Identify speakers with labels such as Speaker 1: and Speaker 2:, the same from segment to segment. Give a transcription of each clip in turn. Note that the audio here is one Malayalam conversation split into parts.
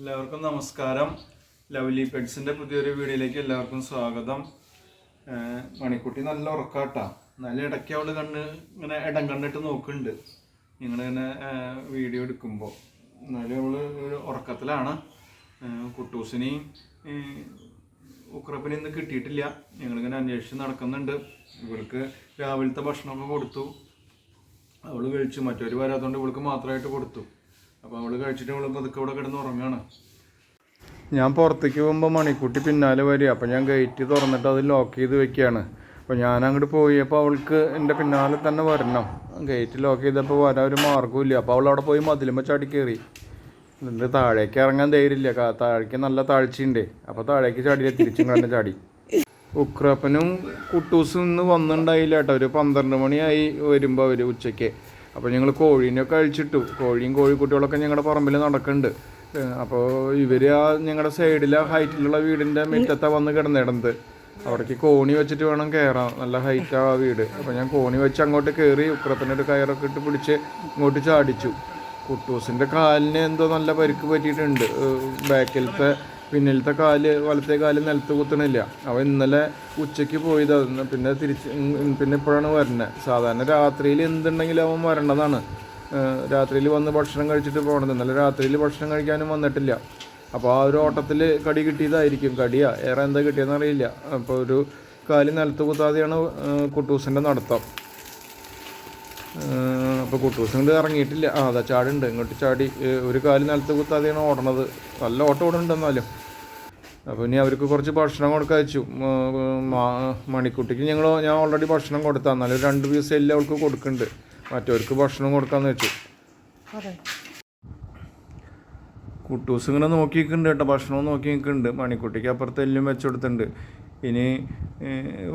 Speaker 1: എല്ലാവർക്കും നമസ്കാരം. ലവ്ലി പെറ്റ്സിന്റെ പുതിയൊരു വീഡിയോയിലേക്ക് എല്ലാവർക്കും സ്വാഗതം. മണിക്കുട്ടി നല്ല ഉറക്കാട്ടാ. നല്ല ഇടയ്ക്ക് അവൾ കണ്ണ് ഇങ്ങനെ ഇടം കണ്ടിട്ട് നോക്കുന്നുണ്ട്. നിങ്ങളിങ്ങനെ വീഡിയോ എടുക്കുമ്പോൾ എന്നാലും അവൾ ഉറക്കത്തിലാണ്. കുട്ടൂസിനെയും ഉക്രപ്പിനെയും ഉക്രപ്പിനെ ഇന്ന് കിട്ടിയിട്ടില്ല. ഞങ്ങളിങ്ങനെ അന്വേഷിച്ച് നടക്കുന്നുണ്ട്. ഇവർക്ക് രാവിലത്തെ ഭക്ഷണമൊക്കെ കൊടുത്തു. അവൾ കഴിച്ചു. മറ്റൊരു വരാത്തോണ്ട് ഇവൾക്ക് മാത്രമായിട്ട് കൊടുത്തു. അപ്പോൾ അവൾ കഴിച്ചിട്ട് അവൾ പതുക്കെ ഇവിടെ കിടന്ന് ഉറങ്ങുകയാണ് ഞാൻ പുറത്തേക്ക് പോകുമ്പോൾ മണിക്കുട്ടി പിന്നാലെ വരിക. അപ്പോൾ ഞാൻ ഗേറ്റ് തുറന്നിട്ട് അത് ലോക്ക് ചെയ്ത് വെക്കുകയാണ്. അപ്പോൾ ഞാൻ അങ്ങോട്ട് പോയപ്പോൾ അവൾക്ക് എന്റെ പിന്നാലെ തന്നെ വരണം. ഗേറ്റ് ലോക്ക് ചെയ്തപ്പോൾ വരാൻ ഒരു മാർഗമില്ല അപ്പോൾ അവൾ അവിടെ പോയി മതിലുമ്പോൾ ചാടി കയറി എന്നിട്ട് താഴേക്ക് ഇറങ്ങാൻ ധൈര്യമില്ല. താഴേക്ക് നല്ല താഴ്ചയുണ്ട്. അപ്പോൾ താഴേക്ക് ചാടിയില്ല തിരിച്ചും കണ്ട് ചാടി. ഉക്രപ്പനും കുട്ടൂസും ഇന്ന് വന്നിട്ടുണ്ടായില്ല കേട്ടോ. ഒരു പന്ത്രണ്ട് മണിയായി വരുമ്പോൾ അവർ ഉച്ചയ്ക്ക്. അപ്പോൾ ഞങ്ങൾ കോഴീനെയൊക്കെ അഴിച്ചിട്ടു. കോഴിയും കോഴിക്കുട്ടികളൊക്കെ ഞങ്ങളുടെ പറമ്പിൽ നടക്കുന്നുണ്ട് അപ്പോൾ ഇവർ ആ ഞങ്ങളുടെ സൈഡിലെ ഹൈറ്റിലുള്ള വീടിന്റെ മുറ്റത്താണ് വന്ന് കിടന്നിടുന്നത്. അവിടേക്ക് കോണി വെച്ചിട്ട് വേണം കയറാം നല്ല ഹൈറ്റാ ആ വീട്. അപ്പോൾ ഞാൻ കോണി വെച്ച് അങ്ങോട്ട് കയറി ഉക്രത്തിനൊരു കയറൊക്കെ ഇട്ട് പിടിച്ച് ഇങ്ങോട്ട് ചാടിച്ചു. കുട്ടൂസിന്റെ കാലിന് എന്തോ നല്ല പരിക്ക് പറ്റിയിട്ടുണ്ട്. ബാക്കിലത്തെ പിന്നിലത്തെ കാൽ വലത്തെ കാൽ നിലത്ത് കുത്തണില്ല. അവൻ ഇന്നലെ ഉച്ചയ്ക്ക് പോയത്. പിന്നെ തിരിച്ച് പിന്നെ ഇപ്പോഴാണ് വരണത് സാധാരണ രാത്രിയിൽ എന്തുണ്ടെങ്കിലും അവൻ വരേണ്ടതാണ്. രാത്രിയിൽ വന്ന് ഭക്ഷണം കഴിച്ചിട്ട് പോകണത് ഇന്നലെ രാത്രിയിൽ ഭക്ഷണം കഴിക്കാനും വന്നിട്ടില്ല. അപ്പോൾ ആ ഒരു ഓട്ടത്തിൽ കടി കിട്ടിയതായിരിക്കും. കടിയാ. ഏറെ എന്താ കിട്ടിയെന്ന് അറിയില്ല. അപ്പോൾ ഒരു കാൽ നിലത്ത് കുത്താതെയാണ് കുട്ടൂസിന്റെ നടത്തം. അപ്പോൾ കുട്ടൂസ് കൊണ്ട് ഇറങ്ങിയിട്ടില്ല. ആ അതാ ചാടുണ്ട്. ഇങ്ങോട്ട് ചാടി ഒരു കാൽ നിലത്ത് കുത്താതെയാണ് ഓടണത്. നല്ല ഓട്ടം ഓടുന്നുണ്ട് എന്നാലും. അപ്പോൾ ഇനി അവർക്ക് കുറച്ച് ഭക്ഷണം കൊടുക്കാൻ വെച്ചു. മണിക്കുട്ടിക്ക് ഞങ്ങൾ ഞാൻ ഓൾറെഡി ഭക്ഷണം കൊടുത്താൽ എന്നാലും രണ്ട് പീസ് എല്ലാം അവൾക്ക് കൊടുക്കുന്നുണ്ട്. മറ്റവർക്ക് ഭക്ഷണം കൊടുക്കാന്ന് വെച്ചു. കുട്ടൂസ് ഇങ്ങനെ നോക്കി നിൽക്കുന്നുണ്ട് കേട്ടോ. ഭക്ഷണം നോക്കി നിൽക്കുന്നുണ്ട് മണിക്കുട്ടിക്ക് അപ്പുറത്ത് എല്ലാം വെച്ച് കൊടുത്തിട്ടുണ്ട്. ഇനി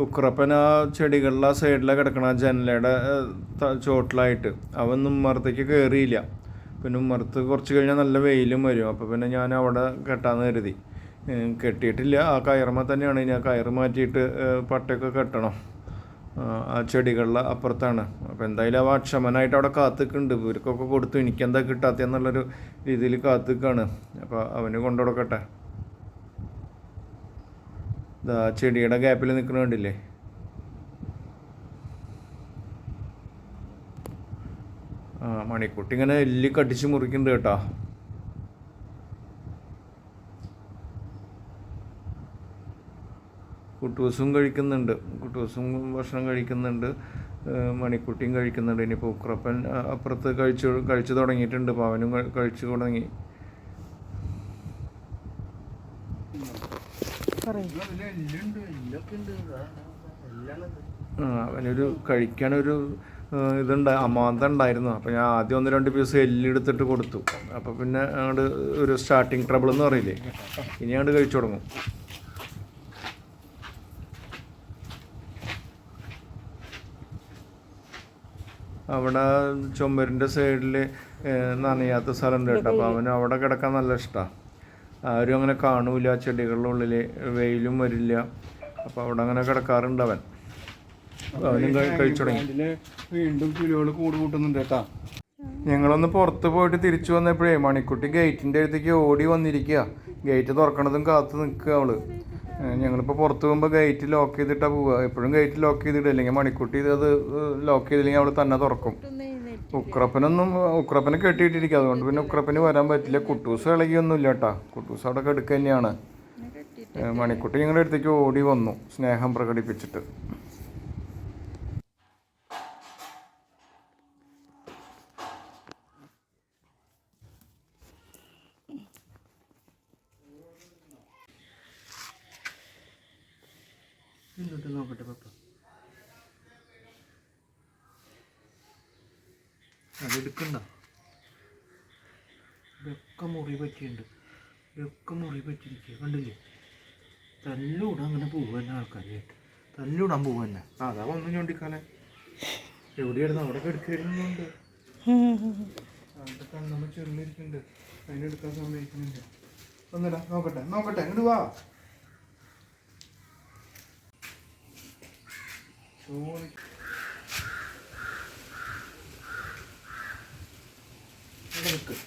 Speaker 1: ഉക്രപ്പൻ ആ ചെടികളിലെ ആ സൈഡിലാണ് കിടക്കണ ജനലയുടെ ചോട്ടിലായിട്ട്. അവൻ ഉമ്മറത്തേക്ക് കയറിയില്ല പിന്നെ ഉമ്മറത്ത് കുറച്ച് കഴിഞ്ഞാൽ നല്ല വെയിലും വരും. അപ്പോൾ പിന്നെ ഞാൻ അവിടെ കെട്ടാന്ന് കരുതി. കെട്ടിയിട്ടില്ല. ആ കയറുമ്മ തന്നെയാണ്. ഇനി ആ കയറ് മാറ്റിയിട്ട് പട്ടയൊക്കെ കെട്ടണം. ആ, ചെടികളിലെ അപ്പുറത്താണ്. അപ്പോൾ എന്തായാലും അവ അക്ഷമനായിട്ട് അവിടെ കാത്തുക്കുണ്ട് ഇവർക്കൊക്കെ കൊടുത്തു. എനിക്കെന്താ കിട്ടാത്തെന്നുള്ളൊരു രീതിയിൽ കാത്തുക്കാണ്. അപ്പോൾ അവന് കൊണ്ടുകൊടുക്കട്ടെ. ഇതാ ചെടിയുടെ ഗ്യാപ്പിൽ നിൽക്കുന്ന കണ്ടില്ലേ? മണിക്കുട്ടി ഇങ്ങനെ എല്ലി കടിച്ച് മുറിക്കുന്നുണ്ട് കേട്ടോ. കുട്ടൂസും കഴിക്കുന്നുണ്ട്. കുട്ടൂസും ഭക്ഷണം കഴിക്കുന്നുണ്ട്. മണിക്കുട്ടിയും കഴിക്കുന്നുണ്ട്. ഇനിയിപ്പോൾ ഉക്രപ്പൻ അപ്പുറത്ത് കഴിച്ചു കഴിച്ചു തുടങ്ങിയിട്ടുണ്ട്. അപ്പോൾ അവനും കഴിച്ചു തുടങ്ങി. അവനൊരു കഴിക്കാനൊരു ഒരു ഇതുണ്ട് അമാന്ത ഉണ്ടായിരുന്നു. അപ്പോൾ ഞാൻ ആദ്യം ഒന്ന് രണ്ട് പീസ് എല്ലെടുത്തിട്ട് കൊടുത്തു. അപ്പോൾ പിന്നെ അങ്ങോട്ട് ഒരു സ്റ്റാർട്ടിങ് ട്രബിൾ എന്ന് പറയില്ലേ? ഇനി അങ്ങോട്ട് കഴിച്ചു തുടങ്ങും. അവിടെ ചുമരിന്റെ സൈഡിൽ നനയാത്ത സ്ഥലം കേട്ടോ. അപ്പോൾ അവന് അവിടെ കിടക്കാൻ നല്ല ഇഷ്ടമാണ് ആരും അങ്ങനെ കാണൂല ചെടികളുടെ ഉള്ളിൽ വെയിലും വരില്ല. അപ്പോൾ അവിടെ അങ്ങനെ കിടക്കാറുണ്ട് അവൻ. അവനും കഴിച്ചു തുടങ്ങി.
Speaker 2: വീണ്ടും കിലോകൾ കൂട് കൂട്ടുന്നുണ്ട് കേട്ടാ.
Speaker 1: ഞങ്ങളൊന്ന് പുറത്ത് പോയിട്ട് തിരിച്ചു വന്നപ്പോഴേ മണിക്കുട്ടി ഗേറ്റിന്റെ അടുത്തേക്ക് ഓടി വന്നിരിക്കുക ഗേറ്റ് തുറക്കണതും കാത്തു നിൽക്കുക അവൾ. ഞങ്ങളിപ്പോൾ പുറത്ത് പോകുമ്പോൾ ഗേറ്റ് ലോക്ക് ചെയ്തിട്ടാ പോവുക. എപ്പോഴും ഗേറ്റ് ലോക്ക് ചെയ്തിട്ട് അല്ലെങ്കിൽ മണിക്കുട്ടി അത് ലോക്ക് ചെയ്തില്ലെങ്കിൽ അവൾ തന്നെ തുറക്കും. ഉക്രപ്പനൊന്നും ഉക്രപ്പനെ കെട്ടിയിട്ടിരിക്കുക അതുകൊണ്ട് പിന്നെ ഉക്രപ്പന് വരാൻ പറ്റില്ല. കുട്ടൂസ് ഇളകിയൊന്നും ഇല്ല കേട്ടാ. കുട്ടൂസ് അവിടെ കെടുക്കുക തന്നെയാണ്. മണിക്കുട്ടി ഞങ്ങളുടെ അടുത്തേക്ക് ഓടി വന്നു സ്നേഹം പ്രകടിപ്പിച്ചിട്ട്.
Speaker 2: നോക്കട്ടെ പപ്പ. അതെടുക്കണ്ട. ഇതൊക്കെ മുറി പറ്റിയിട്ടുണ്ട്. ഇതൊക്കെ മുറി പറ്റിയിരിക്കുക കണ്ടില്ലേ? തല്ലൂടാ അങ്ങനെ പോവുക ആൾക്കാരായിട്ട് തല്ലൂടാൻ പോവുക തന്നെ. ആ അതാ വന്നു ചൂണ്ടിക്കാലെ എവിടെയായിരുന്നു? അവിടെ എടുക്കുന്നുണ്ട് അവിടെ കണ്ണമ്മ ചെറുതിരിക്കുന്നുണ്ട് അതിനെടുക്കാൻ സമ്മതിക്കുന്നുണ്ട്. ഒന്നിടാ നോക്കട്ടെ നോക്കട്ടെ ഇങ്ങോട്ട് വാ. സോറി ഇവിടെ നിൽക്കും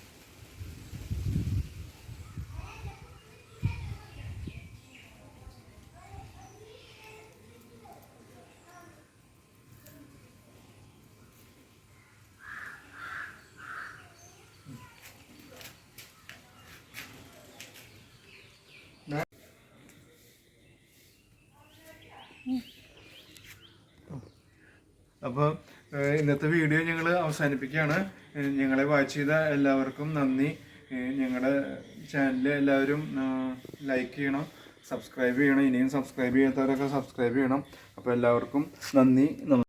Speaker 1: അപ്പോൾ ഇന്നത്തെ വീഡിയോ ഞങ്ങൾ അവസാനിപ്പിക്കുകയാണ്. ഞങ്ങളെ വാച്ച് ചെയ്ത എല്ലാവർക്കും നന്ദി. ഞങ്ങളുടെ ചാനൽ എല്ലാവരും ലൈക്ക് ചെയ്യണം സബ്സ്ക്രൈബ് ചെയ്യണം ഇനിയും സബ്സ്ക്രൈബ് ചെയ്യാത്തവരൊക്കെ സബ്സ്ക്രൈബ് ചെയ്യണം. അപ്പോൾ എല്ലാവർക്കും നന്ദി.